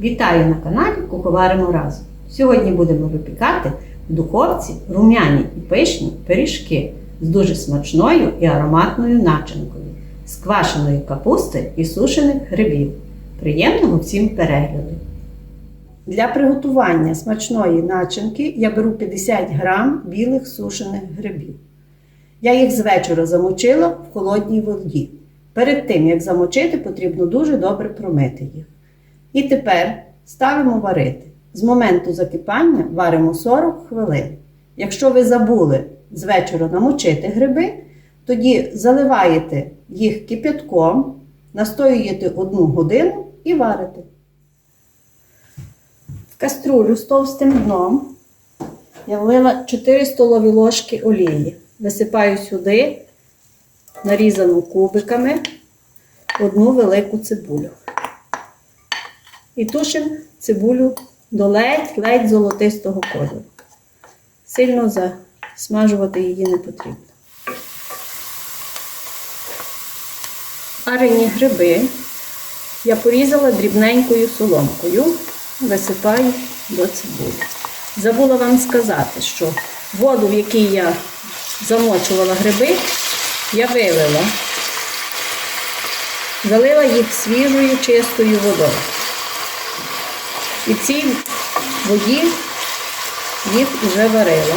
Вітаю на каналі Куховаримо разом. Сьогодні будемо випікати в духовці рум'яні і пишні пиріжки з дуже смачною і ароматною начинкою, з квашеної капусти і сушених грибів. Приємного всім перегляду! Для приготування смачної начинки я беру 50 грам білих сушених грибів. Я їх з вечора замочила в холодній воді. Перед тим, як замочити, потрібно дуже добре промити їх. І тепер ставимо варити. З моменту закипання варимо 40 хвилин. Якщо ви забули з вечора намочити гриби, тоді заливаєте їх кипятком, настоюєте 1 годину і варите. В каструлю з товстим дном я влила 4 столові ложки олії. Висипаю сюди нарізану кубиками одну велику цибулю. І тушимо цибулю до ледь-ледь золотистого кольору. Сильно засмажувати її не потрібно. Варені гриби я порізала дрібненькою соломкою, висипаю до цибулі. Забула вам сказати, що воду, в якій я замочувала гриби, я вилила. Залила їх свіжою чистою водою. І в цій воді їх вже варила.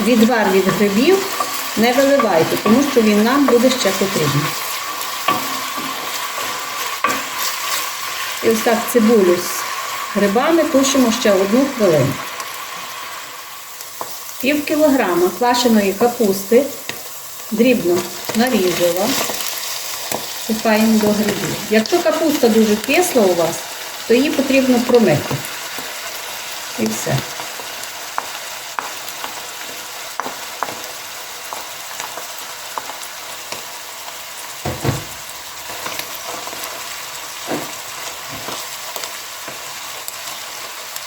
Відвар від грибів не виливайте, тому що він нам буде ще потрібен. І ось так цибулю з грибами тушимо ще одну хвилину. Пів кілограма квашеної капусти дрібно нарізала, сипаємо до грибів. Якщо капуста дуже кисла у вас, то її потрібно промити. І все.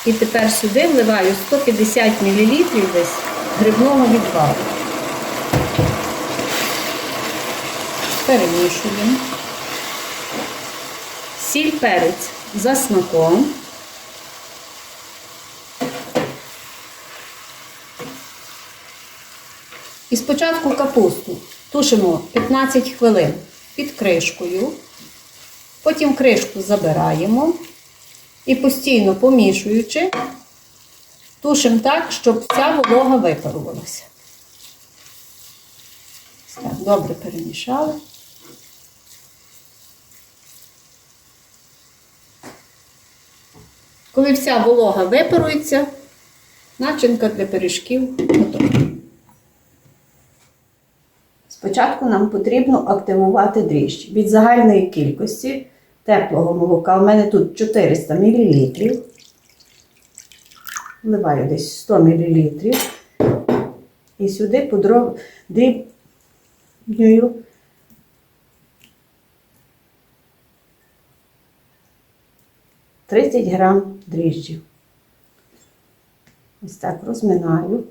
І тепер сюди вливаю 150 мл десь грибного відвару. Перемішуємо. Сіль перець за смаком. І спочатку капусту тушимо 15 хвилин під кришкою, потім кришку забираємо і постійно помішуючи, тушимо так, щоб вся волога випарувалася. Добре перемішали. Коли вся волога випарується, начинка для пиріжків готова. Спочатку нам потрібно активувати дріжджі. Від загальної кількості теплого молока, у мене тут 400 мл. Вливаю десь 100 мл. І сюди подроб... 30 грам дріжджів. Ось так розминаю.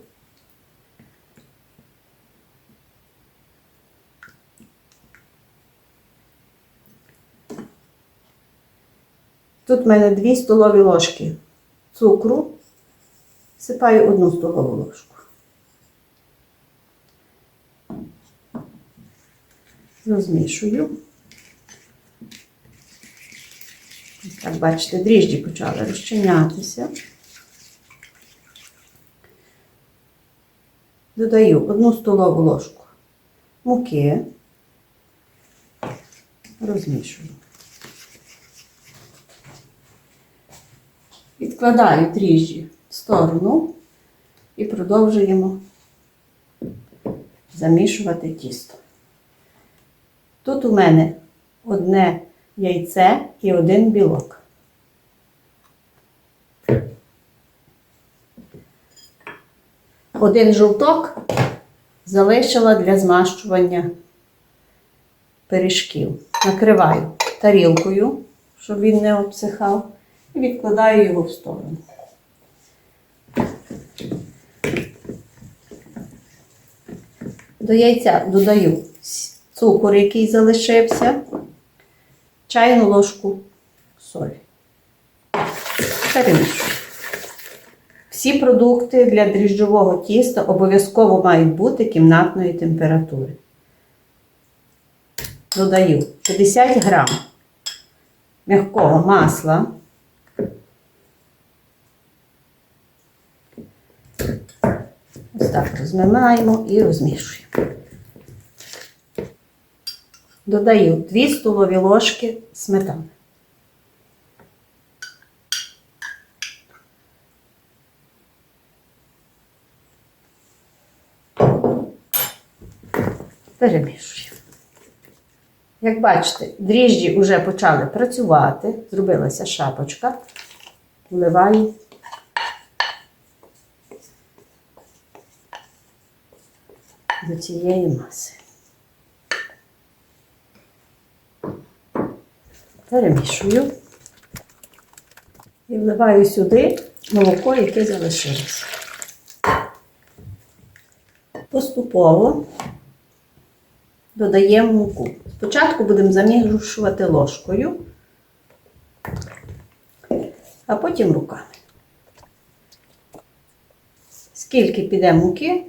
Тут в мене 2 столові ложки цукру. Сипаю одну столову ложку. Розмішую. Ось Так, бачите, дріжджі почали розчинятися. Додаю одну столову ложку муки, розмішую. Відкладаю дріжджі в сторону і продовжуємо замішувати тісто. Тут у мене одне яйце і один білок. Один жовток залишила для змащування пиріжків. Накриваю тарілкою, щоб він не обсихав, і відкладаю його в сторону. До яйця додаю цукор, який залишився, чайну ложку солі. Перемішую. Всі продукти для дріжджового тіста обов'язково мають бути кімнатної температури. Додаю 50 грам м'якого масла. Ось так розминаємо і розмішуємо. Додаю 2 столові ложки сметани. Перемішую. Як бачите, дріжджі вже почали працювати, зробилася шапочка. Вливаю до цієї маси. Перемішую і вливаю сюди молоко, яке залишилось. Поступово додаємо муку. Спочатку будемо замішувати ложкою, а потім руками. Скільки піде муки,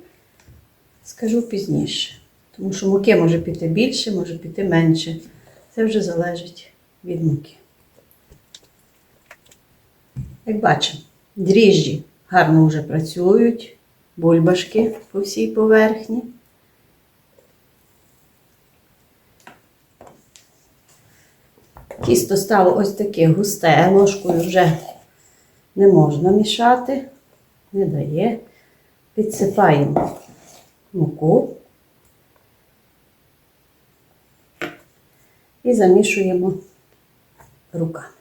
скажу пізніше. Тому що муки може піти більше, може піти менше. Це вже залежить від муки. Як бачимо, дріжджі гарно вже працюють, бульбашки по всій поверхні. Тісто стало ось таке густе, ложкою вже не можна мішати, не дає. Підсипаємо муку і замішуємо руками.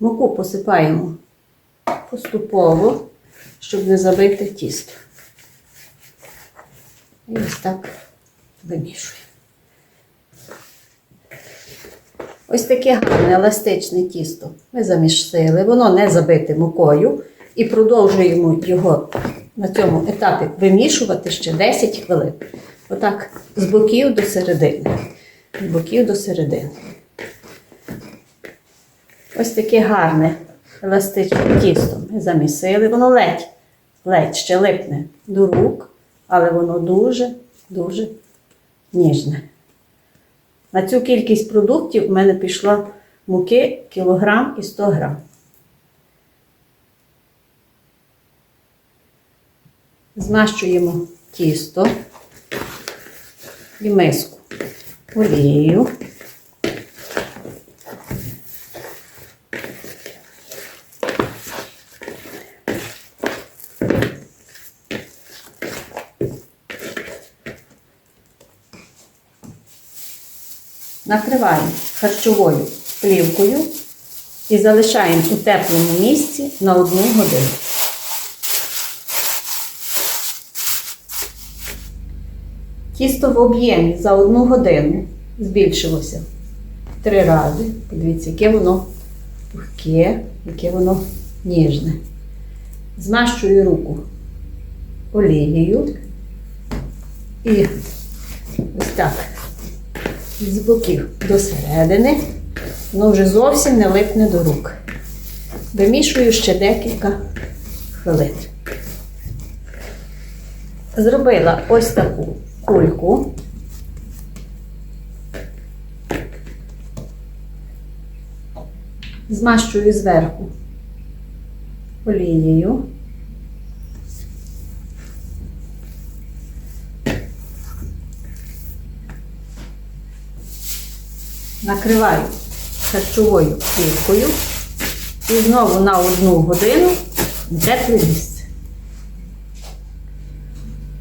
Муку посипаємо поступово, щоб не забити тісто. І ось так вимішуємо. Ось таке гарне еластичне тісто ми замішали, воно не забите мукою і продовжуємо його на цьому етапі вимішувати ще 10 хвилин. Отак з боків до середини. З боків до середини. Ось таке гарне еластичне тісто ми замісили. Воно ледь, ледь ще липне до рук, але воно дуже, дуже ніжне. На цю кількість продуктів в мене пішло муки кілограм і 100 грам. Змащуємо тісто і миску олією. Накриваємо харчовою плівкою і залишаємо у теплому місці на одну годину. Тісто в об'ємі за одну годину збільшилося три рази. Подивіться, яке воно пухке, яке воно ніжне. Змащую руку олією і ось так з боків до середини, воно вже зовсім не липне до рук. Вимішую ще декілька хвилин. Зробила ось таку кульку. Змащую зверху олією. Накриваю харчовою плівкою і знову на одну годину в тепле місце.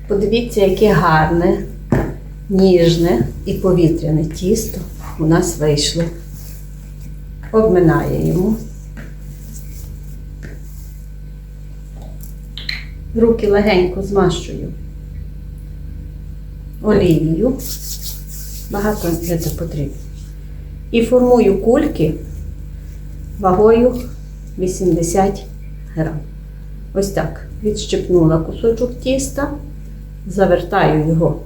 Подивіться, яке гарне, ніжне і повітряне тісто у нас вийшло. Обминаємо. Руки легенько змащую олією. Багато не це потрібно. І формую кульки вагою 80 грам. Ось так. Відщипнула кусочок тіста, завертаю його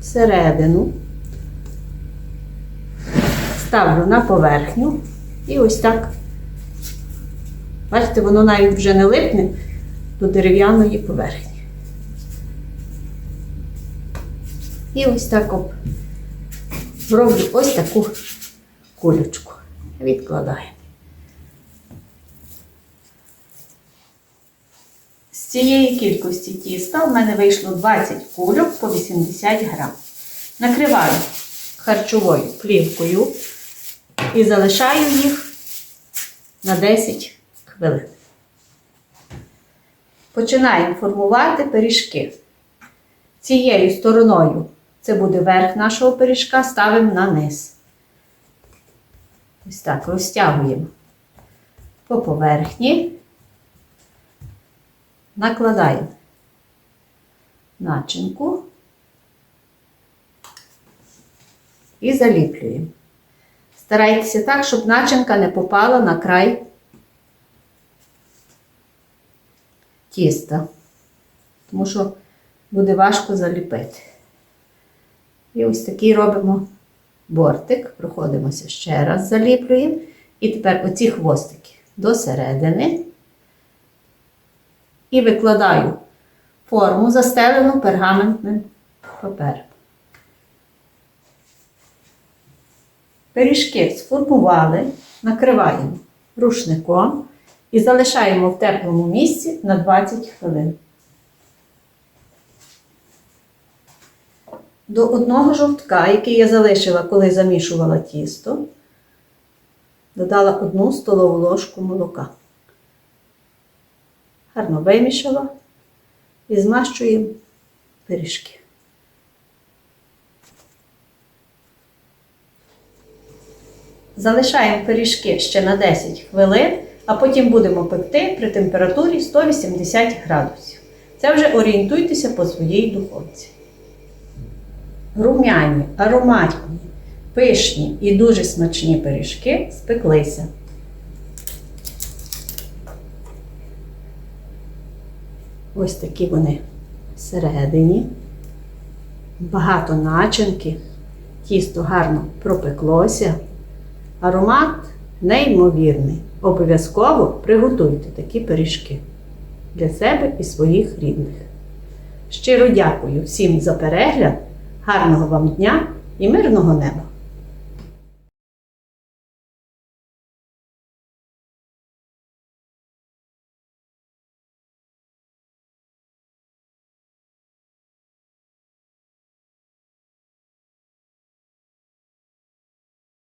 всередину, ставлю на поверхню і ось так. Бачите, воно навіть вже не липне до дерев'яної поверхні. І ось так об роблю ось таку кулечку. Відкладаємо. З цієї кількості тіста в мене вийшло 20 кульок по 80 грам. Накриваю харчовою плівкою і залишаю їх на 10 хвилин. Починаємо формувати пиріжки. Цією стороною це буде верх нашого пиріжка, ставимо на низ. Ось так розтягуємо по поверхні, накладаємо начинку і заліплюємо. Старайтеся так, щоб начинка не попала на край тіста, тому що буде важко заліпити. І ось такий робимо бортик, проходимося ще раз, заліплюємо. І тепер оці хвостики до середини. І викладаю форму, застелену пергаментним папером. Пиріжки сформували, накриваємо рушником і залишаємо в теплому місці на 20 хвилин. До одного жовтка, який я залишила, коли замішувала тісто, додала одну столову ложку молока. Гарно вимішала і змащуємо пиріжки. Залишаємо пиріжки ще на 10 хвилин, а потім будемо пекти при температурі 180 градусів. Це вже орієнтуйтеся по своїй духовці. Рум'яні, ароматні, пишні і дуже смачні пиріжки спеклися. Ось такі вони всередині. Багато начинки, тісто гарно пропеклося. Аромат неймовірний. Обов'язково приготуйте такі пиріжки для себе і своїх рідних. Щиро дякую всім за перегляд, гарного вам дня і мирного неба!